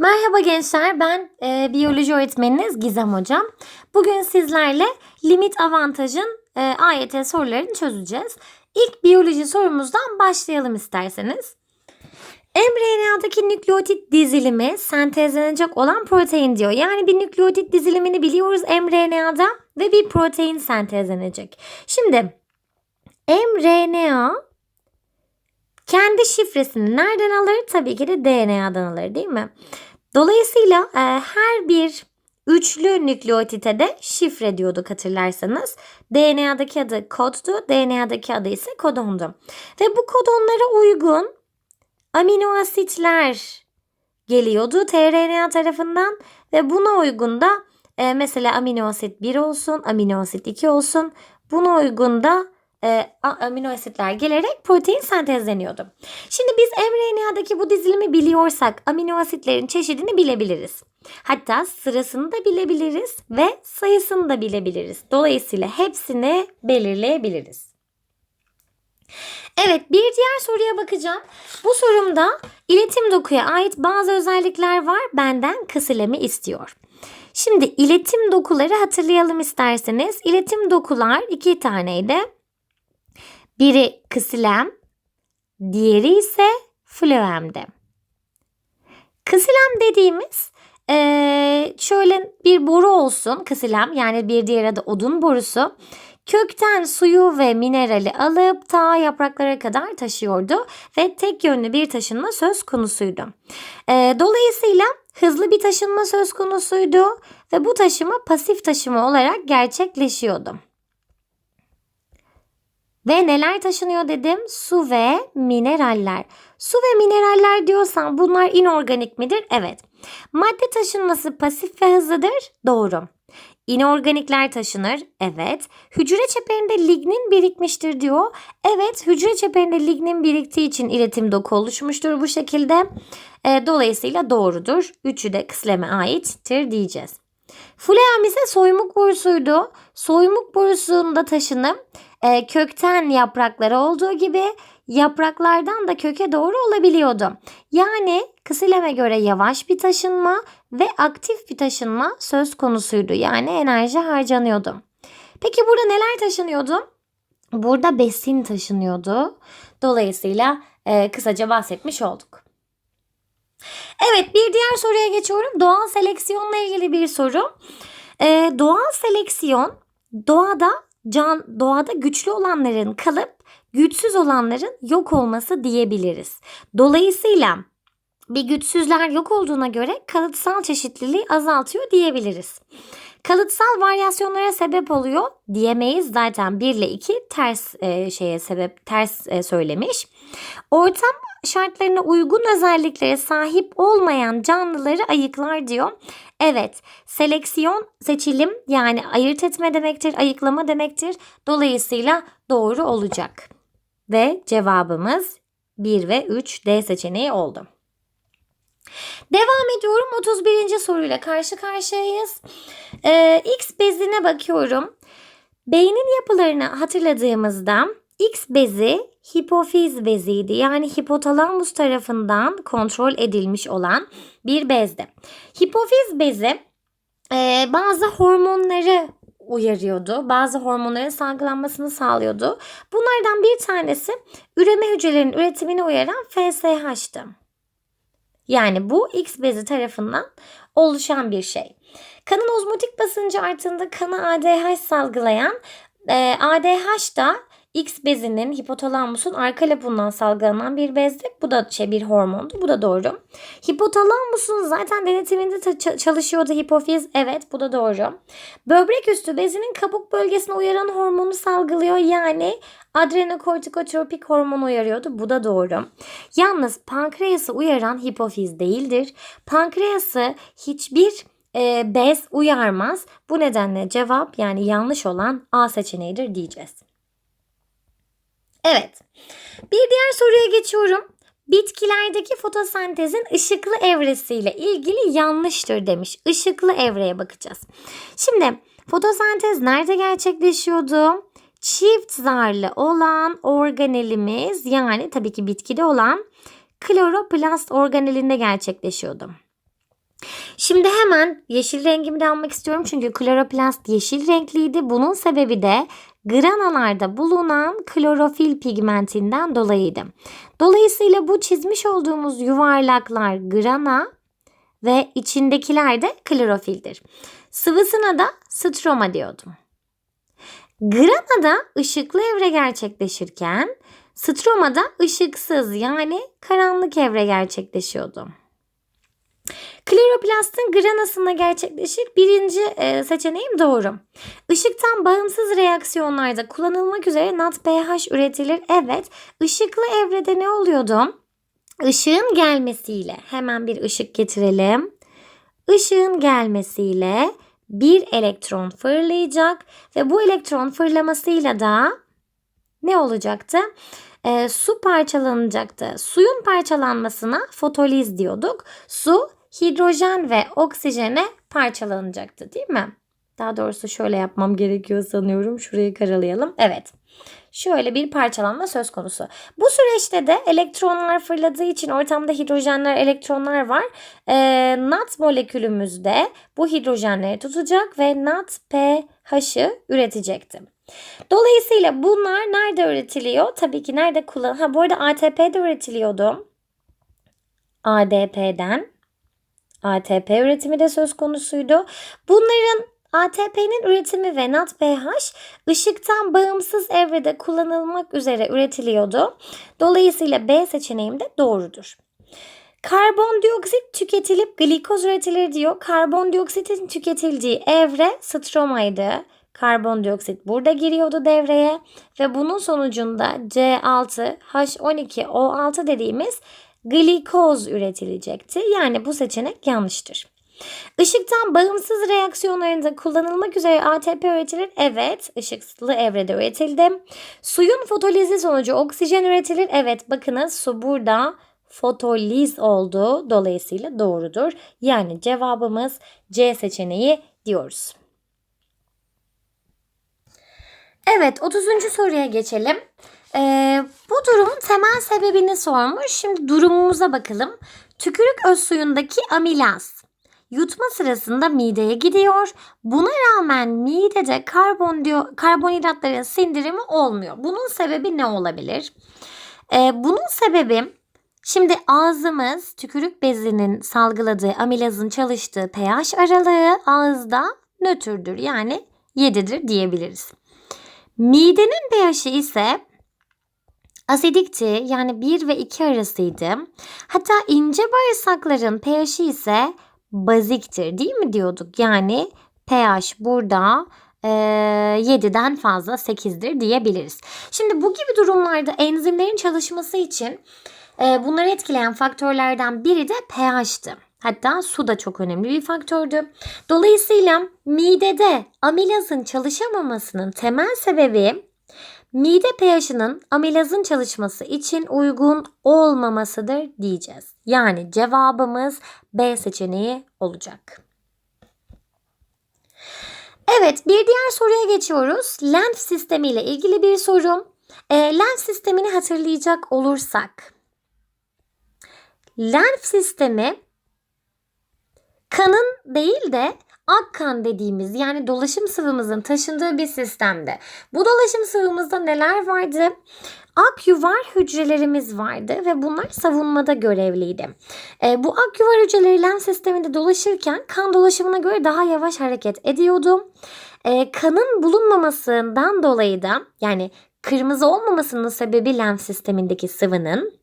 Merhaba gençler, ben e, biyoloji öğretmeniniz Gizem Hocam. Bugün sizlerle limit avantajın e, AYT sorularını çözeceğiz. İlk biyoloji sorumuzdan başlayalım isterseniz. mRNA'daki nükleotit dizilimi sentezlenecek olan protein diyor. Yani bir nükleotit dizilimini biliyoruz mRNA'da ve bir protein sentezlenecek. Şimdi mRNA kendi şifresini nereden alır? Tabii ki de DNA'dan alır değil mi? Dolayısıyla e, her bir üçlü nükleotite de şifre diyorduk hatırlarsanız. DNA'daki adı koddu, DNA'daki adı ise kodondu. Ve bu kodonlara uygun amino asitler geliyordu tRNA tarafından ve buna uygun da e, mesela amino asit 1 olsun, amino asit 2 olsun. Buna uygun da e, amino asitler gelerek protein sentezleniyordu. Şimdi biz mRNA'daki bu dizilimi biliyorsak amino asitlerin çeşidini bilebiliriz. Hatta sırasını da bilebiliriz ve sayısını da bilebiliriz. Dolayısıyla hepsini belirleyebiliriz. Evet bir diğer soruya bakacağım. Bu sorumda iletim dokuya ait bazı özellikler var. Benden kısilemi istiyor. Şimdi iletim dokuları hatırlayalım isterseniz. İletim dokular iki taneydi. Biri kısilem, diğeri ise floemde. Kısilem dediğimiz şöyle bir boru olsun kısilem yani bir diğer adı odun borusu. Kökten suyu ve minerali alıp ta yapraklara kadar taşıyordu ve tek yönlü bir taşınma söz konusuydu. Dolayısıyla hızlı bir taşınma söz konusuydu ve bu taşıma pasif taşıma olarak gerçekleşiyordu. Ve neler taşınıyor dedim? Su ve mineraller. Su ve mineraller diyorsan bunlar inorganik midir? Evet. Madde taşınması pasif ve hızlıdır? Doğru. İnorganikler taşınır. Evet. Hücre çeperinde lignin birikmiştir diyor. Evet, hücre çeperinde lignin biriktiği için iletim doku oluşmuştur bu şekilde. E, dolayısıyla doğrudur. Üçü de kısleme aittir diyeceğiz. Fluem ise soymuk borusuydu. Soymuk borusunda taşınım e, kökten yaprakları olduğu gibi yapraklardan da köke doğru olabiliyordu. Yani kısileme göre yavaş bir taşınma ve aktif bir taşınma söz konusuydu. Yani enerji harcanıyordu. Peki burada neler taşınıyordu? Burada besin taşınıyordu. Dolayısıyla e, kısaca bahsetmiş olduk. Evet bir diğer soruya geçiyorum. Doğal seleksiyonla ilgili bir soru. E, doğal seleksiyon doğada can, doğada güçlü olanların kalıp güçsüz olanların yok olması diyebiliriz. Dolayısıyla bir güçsüzler yok olduğuna göre kalıtsal çeşitliliği azaltıyor diyebiliriz. Kalıtsal varyasyonlara sebep oluyor diyemeyiz zaten 1 ile 2 ters e, şeye sebep ters e, söylemiş. Ortam şartlarına uygun özelliklere sahip olmayan canlıları ayıklar diyor. Evet, seleksiyon seçilim yani ayırt etme demektir, ayıklama demektir. Dolayısıyla doğru olacak. Ve cevabımız 1 ve 3 D seçeneği oldu. Devam ediyorum 31. soruyla karşı karşıyayız. Ee, X bezine bakıyorum. Beynin yapılarını hatırladığımızda X bezi hipofiz beziydi. Yani hipotalamus tarafından kontrol edilmiş olan bir bezdi. Hipofiz bezi e, bazı hormonları uyarıyordu. Bazı hormonların salgılanmasını sağlıyordu. Bunlardan bir tanesi üreme hücrelerinin üretimini uyaran FSH'tı. Yani bu X bezi tarafından oluşan bir şey. Kanın ozmotik basıncı arttığında kana ADH salgılayan e, ADH da X bezinin hipotalamusun arka lopundan salgılanan bir bezdi. Bu da şey bir hormondu. Bu da doğru. Hipotalamusun zaten denetiminde çalışıyordu hipofiz. Evet bu da doğru. Böbrek üstü bezinin kabuk bölgesine uyaran hormonu salgılıyor. Yani adrenokortikotropik hormonu uyarıyordu. Bu da doğru. Yalnız pankreası uyaran hipofiz değildir. Pankreası hiçbir e, bez uyarmaz. Bu nedenle cevap yani yanlış olan A seçeneğidir diyeceğiz. Evet. Bir diğer soruya geçiyorum. Bitkilerdeki fotosentezin ışıklı evresiyle ilgili yanlıştır demiş. Işıklı evreye bakacağız. Şimdi fotosentez nerede gerçekleşiyordu? Çift zarlı olan organelimiz yani tabii ki bitkide olan kloroplast organelinde gerçekleşiyordu. Şimdi hemen yeşil rengimi de almak istiyorum çünkü kloroplast yeşil renkliydi. Bunun sebebi de granalarda bulunan klorofil pigmentinden dolayıydı. Dolayısıyla bu çizmiş olduğumuz yuvarlaklar grana ve içindekiler de klorofildir. Sıvısına da stroma diyordum. Granada ışıklı evre gerçekleşirken stromada ışıksız yani karanlık evre gerçekleşiyordu. Kloroplastın granasında gerçekleşir. Birinci e, seçeneğim doğru. Işıktan bağımsız reaksiyonlarda kullanılmak üzere NADPH üretilir. Evet, ışıklı evrede ne oluyordu? Işığın gelmesiyle hemen bir ışık getirelim. Işığın gelmesiyle bir elektron fırlayacak ve bu elektron fırlamasıyla da ne olacaktı? E, su parçalanacaktı. Suyun parçalanmasına fotoliz diyorduk. Su hidrojen ve oksijene parçalanacaktı değil mi? Daha doğrusu şöyle yapmam gerekiyor sanıyorum. Şurayı karalayalım. Evet. Şöyle bir parçalanma söz konusu. Bu süreçte de elektronlar fırladığı için ortamda hidrojenler, elektronlar var. E, NAT molekülümüzde bu hidrojenleri tutacak ve NAT pH'ı üretecekti. Dolayısıyla bunlar nerede üretiliyor? Tabii ki nerede kullan? Ha bu arada ATP'de üretiliyordu. ADP'den. ATP üretimi de söz konusuydu. Bunların ATP'nin üretimi ve NADPH ışıktan bağımsız evrede kullanılmak üzere üretiliyordu. Dolayısıyla B seçeneğim de doğrudur. Karbondioksit tüketilip glikoz üretilir diyor. Karbondioksitin tüketildiği evre stromaydı. Karbondioksit burada giriyordu devreye ve bunun sonucunda C6H12O6 dediğimiz glikoz üretilecekti. Yani bu seçenek yanlıştır. Işıktan bağımsız reaksiyonlarında kullanılmak üzere ATP üretilir. Evet, ışıklı evrede üretildi. Suyun fotolizi sonucu oksijen üretilir. Evet, bakınız su burada fotoliz oldu. Dolayısıyla doğrudur. Yani cevabımız C seçeneği diyoruz. Evet 30. soruya geçelim. Ee, bu durumun temel sebebini sormuş. Şimdi durumumuza bakalım. Tükürük öz suyundaki amilaz yutma sırasında mideye gidiyor. Buna rağmen midede karbon karbonhidratların sindirimi olmuyor. Bunun sebebi ne olabilir? Ee, bunun sebebi şimdi ağzımız tükürük bezinin salgıladığı amilazın çalıştığı pH aralığı ağızda nötrdür yani 7'dir diyebiliriz. Midenin pH'i ise asidikti yani 1 ve 2 arasıydı. Hatta ince bağırsakların pH'i ise baziktir değil mi diyorduk? Yani pH burada e, 7'den fazla 8'dir diyebiliriz. Şimdi bu gibi durumlarda enzimlerin çalışması için e, bunları etkileyen faktörlerden biri de pH'tı. Hatta su da çok önemli bir faktördü. Dolayısıyla midede amilazın çalışamamasının temel sebebi mide pH'inin amilazın çalışması için uygun olmamasıdır diyeceğiz. Yani cevabımız B seçeneği olacak. Evet bir diğer soruya geçiyoruz. Lenf sistemi ile ilgili bir soru. E, lenf sistemini hatırlayacak olursak. Lenf sistemi kanın değil de ak kan dediğimiz yani dolaşım sıvımızın taşındığı bir sistemde. Bu dolaşım sıvımızda neler vardı? Ak yuvar hücrelerimiz vardı ve bunlar savunmada görevliydi. E, bu ak yuvar hücreleri lenf sisteminde dolaşırken kan dolaşımına göre daha yavaş hareket ediyordu. E, kanın bulunmamasından dolayı da yani kırmızı olmamasının sebebi lenf sistemindeki sıvının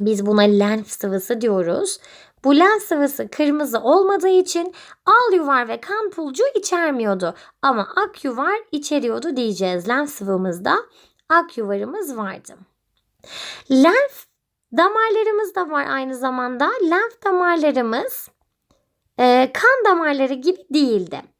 biz buna lenf sıvısı diyoruz. Bu lenf sıvısı kırmızı olmadığı için al yuvar ve kan pulcu içermiyordu. Ama ak yuvar içeriyordu diyeceğiz. Lenf sıvımızda ak yuvarımız vardı. Lenf damarlarımız da var aynı zamanda. Lenf damarlarımız e, kan damarları gibi değildi.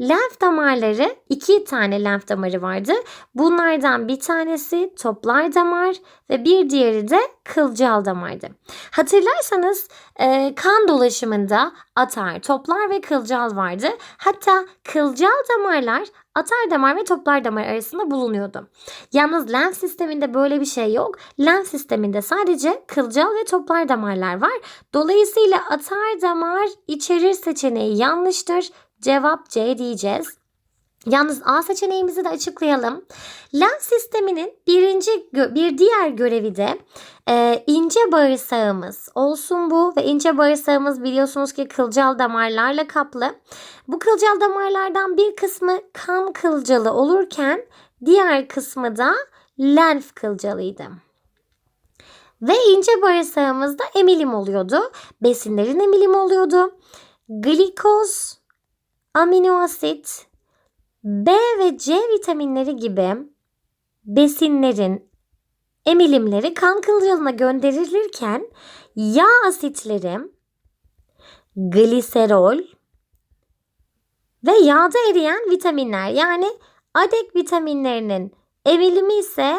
Lenf damarları iki tane lenf damarı vardı. Bunlardan bir tanesi toplar damar ve bir diğeri de kılcal damardı. Hatırlarsanız e, kan dolaşımında atar, toplar ve kılcal vardı. Hatta kılcal damarlar atar damar ve toplar damar arasında bulunuyordu. Yalnız lenf sisteminde böyle bir şey yok. Lenf sisteminde sadece kılcal ve toplar damarlar var. Dolayısıyla atar damar içerir seçeneği yanlıştır. Cevap C diyeceğiz. Yalnız A seçeneğimizi de açıklayalım. Lenf sisteminin birinci bir diğer görevi de e, ince bağırsağımız olsun bu ve ince bağırsağımız biliyorsunuz ki kılcal damarlarla kaplı. Bu kılcal damarlardan bir kısmı kan kılcalı olurken diğer kısmı da lenf kılcalıydı. Ve ince bağırsağımızda emilim oluyordu. Besinlerin emilim oluyordu. Glikoz, amino asit, B ve C vitaminleri gibi besinlerin emilimleri kan kılcalına gönderilirken yağ asitleri gliserol ve yağda eriyen vitaminler yani adek vitaminlerinin emilimi ise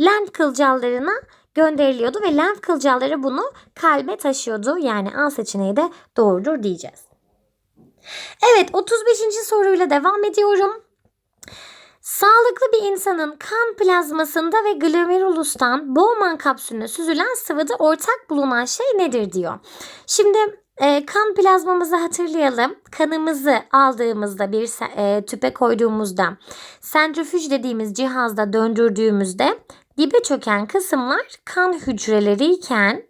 lenf kılcallarına gönderiliyordu ve lenf kılcalları bunu kalbe taşıyordu. Yani A seçeneği de doğrudur diyeceğiz. Evet 35. soruyla devam ediyorum. Sağlıklı bir insanın kan plazmasında ve glomerulustan Bowman kapsülüne süzülen sıvıda ortak bulunan şey nedir diyor. Şimdi e, kan plazmamızı hatırlayalım. Kanımızı aldığımızda bir e, tüpe koyduğumuzda sentrifüj dediğimiz cihazda döndürdüğümüzde dibe çöken kısımlar kan hücreleriyken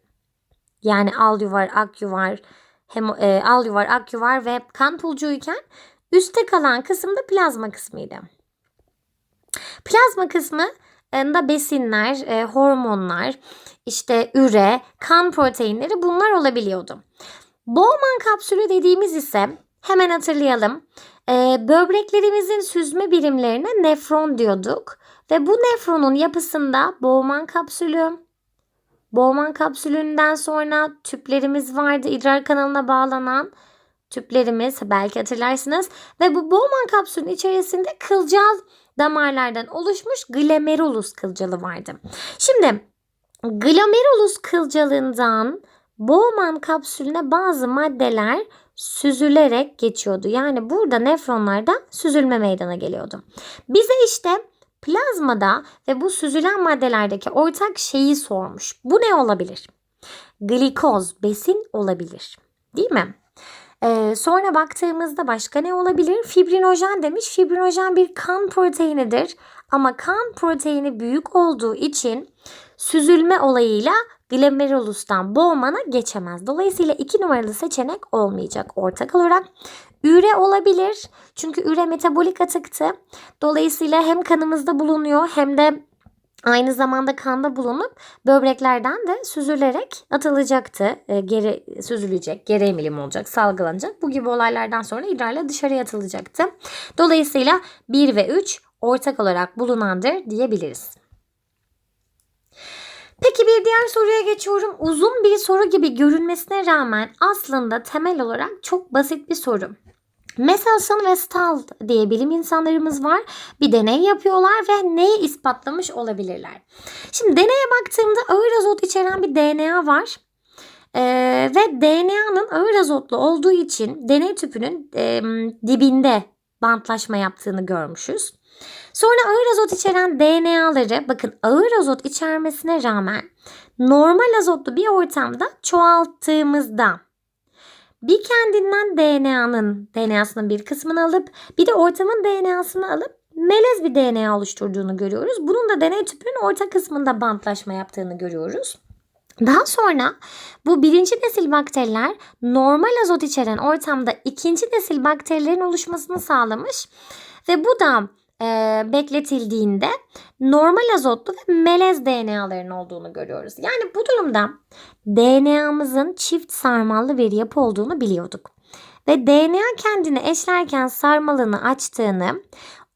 yani al yuvar, ak yuvar, hem, e, al yuvar, ak yuvar ve kan pulcuğuyken üstte kalan kısım da plazma kısmıydı. Plazma kısmı da besinler, e, hormonlar, işte üre, kan proteinleri bunlar olabiliyordu. Bowman kapsülü dediğimiz ise hemen hatırlayalım. E, böbreklerimizin süzme birimlerine nefron diyorduk ve bu nefronun yapısında Bowman kapsülü, Bowman kapsülünden sonra tüplerimiz vardı idrar kanalına bağlanan tüplerimiz belki hatırlarsınız ve bu Bowman kapsülünün içerisinde kılcal damarlardan oluşmuş glomerulus kılcalı vardı. Şimdi glomerulus kılcalından Bowman kapsülüne bazı maddeler süzülerek geçiyordu. Yani burada nefronlarda süzülme meydana geliyordu. Bize işte plazmada ve bu süzülen maddelerdeki ortak şeyi sormuş. Bu ne olabilir? Glikoz, besin olabilir. Değil mi? Ee, sonra baktığımızda başka ne olabilir? Fibrinojen demiş. Fibrinojen bir kan proteinidir. Ama kan proteini büyük olduğu için süzülme olayıyla glomerulustan Bowman'a geçemez. Dolayısıyla iki numaralı seçenek olmayacak ortak olarak. Üre olabilir. Çünkü üre metabolik atıktı. Dolayısıyla hem kanımızda bulunuyor hem de aynı zamanda kanda bulunup böbreklerden de süzülerek atılacaktı. E, geri süzülecek, geri emilim olacak, salgılanacak. Bu gibi olaylardan sonra idrarla dışarıya atılacaktı. Dolayısıyla 1 ve 3 ortak olarak bulunandır diyebiliriz. Peki bir diğer soruya geçiyorum. Uzun bir soru gibi görünmesine rağmen aslında temel olarak çok basit bir soru. Messelson ve Stahl diye bilim insanlarımız var. Bir deney yapıyorlar ve neyi ispatlamış olabilirler? Şimdi deneye baktığımda ağır azot içeren bir DNA var. Ee, ve DNA'nın ağır azotlu olduğu için deney tüpünün e, dibinde bantlaşma yaptığını görmüşüz. Sonra ağır azot içeren DNA'ları bakın ağır azot içermesine rağmen normal azotlu bir ortamda çoğalttığımızda bir kendinden DNA'nın DNA'sının bir kısmını alıp bir de ortamın DNA'sını alıp melez bir DNA oluşturduğunu görüyoruz. Bunun da deney tüpünün orta kısmında bantlaşma yaptığını görüyoruz. Daha sonra bu birinci nesil bakteriler normal azot içeren ortamda ikinci nesil bakterilerin oluşmasını sağlamış ve bu da e, bekletildiğinde normal azotlu ve melez DNA'ların olduğunu görüyoruz. Yani bu durumda DNA'mızın çift sarmallı bir yapı olduğunu biliyorduk. Ve DNA kendini eşlerken sarmalını açtığını,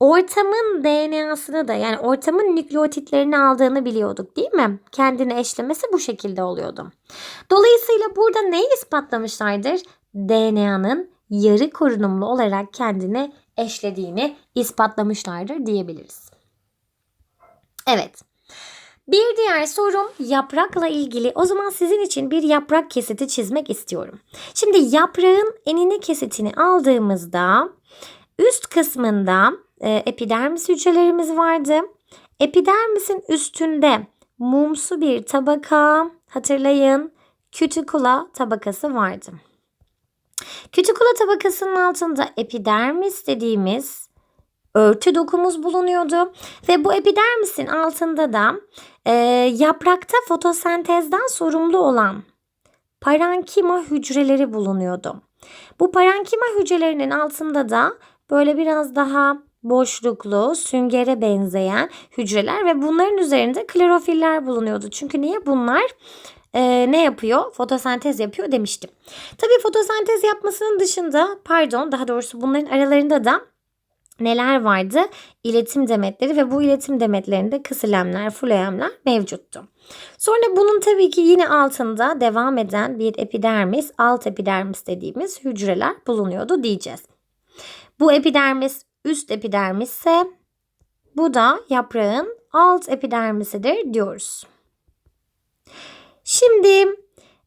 ortamın DNA'sını da yani ortamın nükleotitlerini aldığını biliyorduk değil mi? Kendini eşlemesi bu şekilde oluyordu. Dolayısıyla burada neyi ispatlamışlardır? DNA'nın yarı korunumlu olarak kendini eşlediğini ispatlamışlardır diyebiliriz. Evet. Bir diğer sorum yaprakla ilgili. O zaman sizin için bir yaprak kesiti çizmek istiyorum. Şimdi yaprağın enine kesitini aldığımızda üst kısmında e, epidermis hücrelerimiz vardı. Epidermisin üstünde mumsu bir tabaka hatırlayın kütükula tabakası vardı. Kütükula tabakasının altında epidermis dediğimiz örtü dokumuz bulunuyordu ve bu epidermisin altında da e, yaprakta fotosentezden sorumlu olan parankima hücreleri bulunuyordu. Bu parankima hücrelerinin altında da böyle biraz daha boşluklu, süngere benzeyen hücreler ve bunların üzerinde klorofiller bulunuyordu. Çünkü niye bunlar e, ne yapıyor? Fotosentez yapıyor demiştim. Tabii fotosentez yapmasının dışında pardon daha doğrusu bunların aralarında da neler vardı? İletim demetleri ve bu iletim demetlerinde kısilemler, fuloemler mevcuttu. Sonra bunun tabii ki yine altında devam eden bir epidermis, alt epidermis dediğimiz hücreler bulunuyordu diyeceğiz. Bu epidermis üst epidermis ise bu da yaprağın alt epidermisidir diyoruz. Şimdi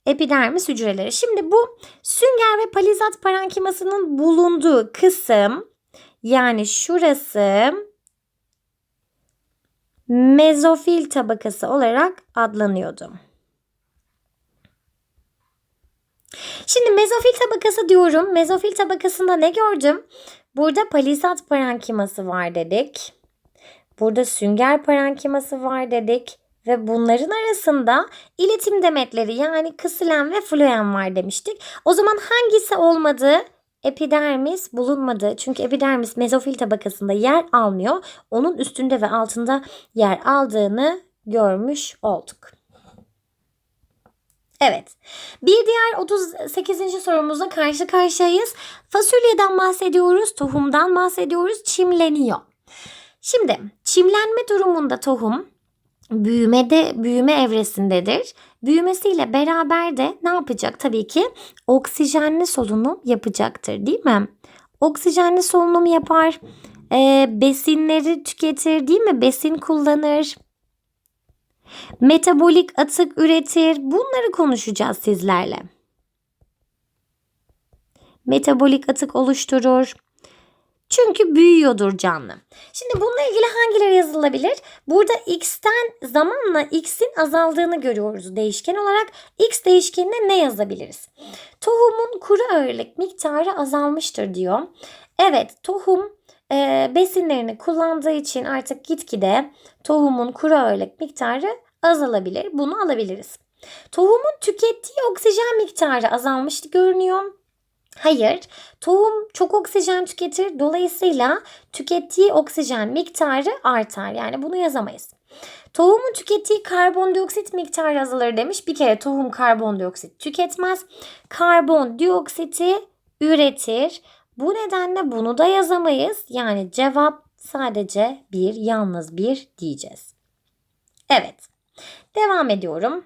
epidermis hücreleri. Şimdi bu sünger ve palizat parenkimasının bulunduğu kısım yani şurası mezofil tabakası olarak adlanıyordu. Şimdi mezofil tabakası diyorum. Mezofil tabakasında ne gördüm? Burada palizat parenkiması var dedik. Burada sünger parenkiması var dedik. Ve bunların arasında iletim demetleri yani kısilen ve floem var demiştik. O zaman hangisi olmadı? Epidermis bulunmadı. Çünkü epidermis mezofil tabakasında yer almıyor. Onun üstünde ve altında yer aldığını görmüş olduk. Evet. Bir diğer 38. sorumuzla karşı karşıyayız. Fasulyeden bahsediyoruz, tohumdan bahsediyoruz, çimleniyor. Şimdi çimlenme durumunda tohum büyümede büyüme evresindedir. Büyümesiyle beraber de ne yapacak? Tabii ki oksijenli solunum yapacaktır değil mi? Oksijenli solunum yapar. E, besinleri tüketir değil mi? Besin kullanır. Metabolik atık üretir. Bunları konuşacağız sizlerle. Metabolik atık oluşturur. Çünkü büyüyordur canlı. Şimdi bununla ilgili hangileri yazılabilir? Burada x'ten zamanla x'in azaldığını görüyoruz değişken olarak. x değişkenine ne yazabiliriz? Tohumun kuru ağırlık miktarı azalmıştır diyor. Evet tohum e, besinlerini kullandığı için artık gitgide tohumun kuru ağırlık miktarı azalabilir. Bunu alabiliriz. Tohumun tükettiği oksijen miktarı azalmıştı görünüyor. Hayır, tohum çok oksijen tüketir. Dolayısıyla tükettiği oksijen miktarı artar. Yani bunu yazamayız. Tohumun tükettiği karbondioksit miktarı azalır demiş. Bir kere tohum karbondioksit tüketmez. Karbondioksiti üretir. Bu nedenle bunu da yazamayız. Yani cevap sadece bir, yalnız bir diyeceğiz. Evet. Devam ediyorum.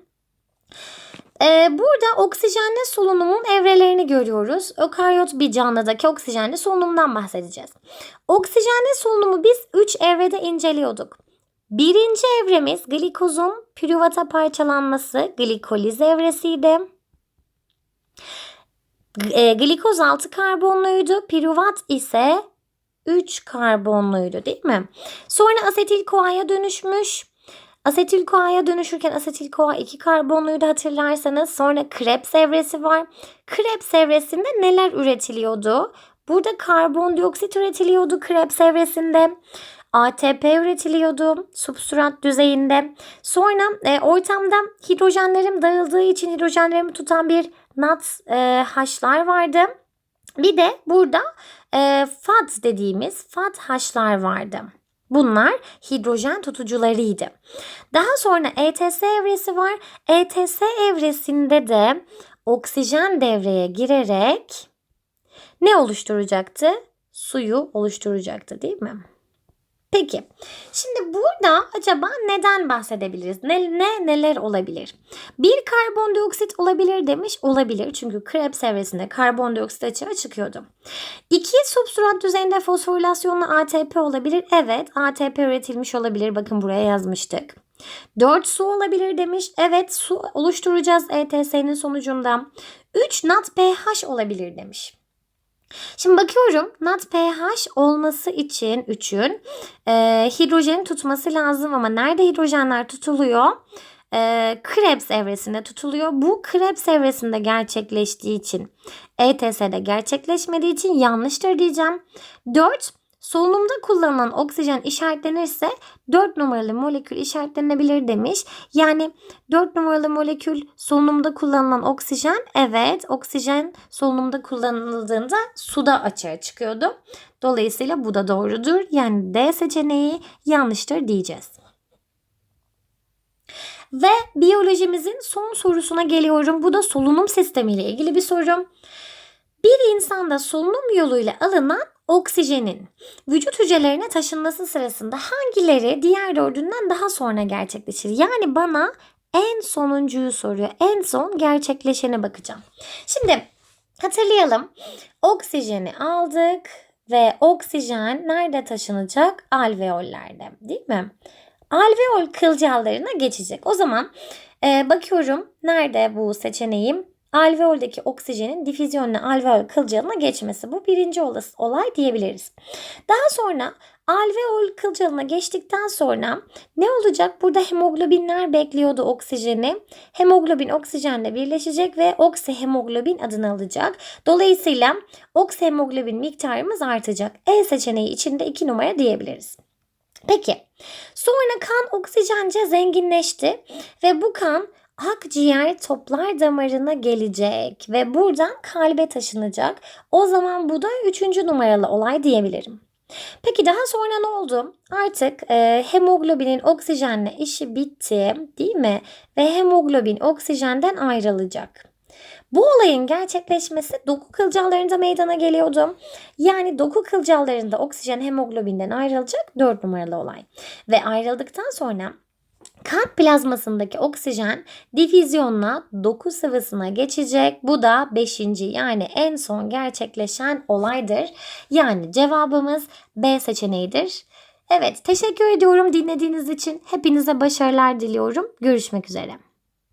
Ee, burada oksijenli solunumun evrelerini görüyoruz. Ökaryot bir canlıdaki oksijenli solunumdan bahsedeceğiz. Oksijenli solunumu biz 3 evrede inceliyorduk. Birinci evremiz glikozun pürüvata parçalanması glikoliz evresiydi. E, glikoz 6 karbonluydu. Pürüvat ise 3 karbonluydu değil mi? Sonra asetil koaya dönüşmüş. Asetil koaya dönüşürken asetil koa 2 karbonluydu hatırlarsanız. Sonra Krebs evresi var. Krebs evresinde neler üretiliyordu? Burada karbondioksit üretiliyordu Krebs evresinde. ATP üretiliyordu substrat düzeyinde. Sonra e, ortamda hidrojenlerim dağıldığı için hidrojenlerimi tutan bir NAT e, haşlar vardı. Bir de burada e, FAD dediğimiz FAD haşlar vardı. Bunlar hidrojen tutucularıydı. Daha sonra ETS evresi var. ETS evresinde de oksijen devreye girerek ne oluşturacaktı? Suyu oluşturacaktı değil mi? Peki şimdi burada acaba neden bahsedebiliriz? Ne, ne neler olabilir? Bir karbondioksit olabilir demiş olabilir. Çünkü Krebs evresinde karbondioksit açığa çıkıyordu. İki substrat düzeyinde fosforilasyonlu ATP olabilir. Evet ATP üretilmiş olabilir. Bakın buraya yazmıştık. 4 su olabilir demiş. Evet su oluşturacağız ETS'nin sonucunda. 3 NADPH olabilir demiş. Şimdi bakıyorum NADPH olması için 3'ün e, hidrojeni tutması lazım ama nerede hidrojenler tutuluyor? E, Krebs evresinde tutuluyor. Bu Krebs evresinde gerçekleştiği için ETS'de gerçekleşmediği için yanlıştır diyeceğim. 4. Solunumda kullanılan oksijen işaretlenirse 4 numaralı molekül işaretlenebilir demiş. Yani 4 numaralı molekül solunumda kullanılan oksijen evet oksijen solunumda kullanıldığında suda açığa çıkıyordu. Dolayısıyla bu da doğrudur. Yani D seçeneği yanlıştır diyeceğiz. Ve biyolojimizin son sorusuna geliyorum. Bu da solunum sistemiyle ilgili bir soru. Bir insanda solunum yoluyla alınan oksijenin vücut hücrelerine taşınması sırasında hangileri diğer dördünden daha sonra gerçekleşir? Yani bana en sonuncuyu soruyor. En son gerçekleşene bakacağım. Şimdi hatırlayalım. Oksijeni aldık ve oksijen nerede taşınacak? Alveollerde değil mi? Alveol kılcallarına geçecek. O zaman e, bakıyorum nerede bu seçeneğim? Alveoldeki oksijenin difüzyonla alveol kılcalına geçmesi. Bu birinci olası, olay diyebiliriz. Daha sonra alveol kılcalına geçtikten sonra ne olacak? Burada hemoglobinler bekliyordu oksijeni. Hemoglobin oksijenle birleşecek ve oksihemoglobin adını alacak. Dolayısıyla oksihemoglobin miktarımız artacak. E seçeneği içinde 2 numara diyebiliriz. Peki sonra kan oksijence zenginleşti ve bu kan akciğer toplar damarına gelecek ve buradan kalbe taşınacak. O zaman bu da üçüncü numaralı olay diyebilirim. Peki daha sonra ne oldu? Artık e, hemoglobinin oksijenle işi bitti değil mi? Ve hemoglobin oksijenden ayrılacak. Bu olayın gerçekleşmesi doku kılcallarında meydana geliyordu. Yani doku kılcallarında oksijen hemoglobinden ayrılacak 4 numaralı olay. Ve ayrıldıktan sonra Kan plazmasındaki oksijen difüzyonla doku sıvısına geçecek. Bu da 5. yani en son gerçekleşen olaydır. Yani cevabımız B seçeneğidir. Evet teşekkür ediyorum dinlediğiniz için. Hepinize başarılar diliyorum. Görüşmek üzere.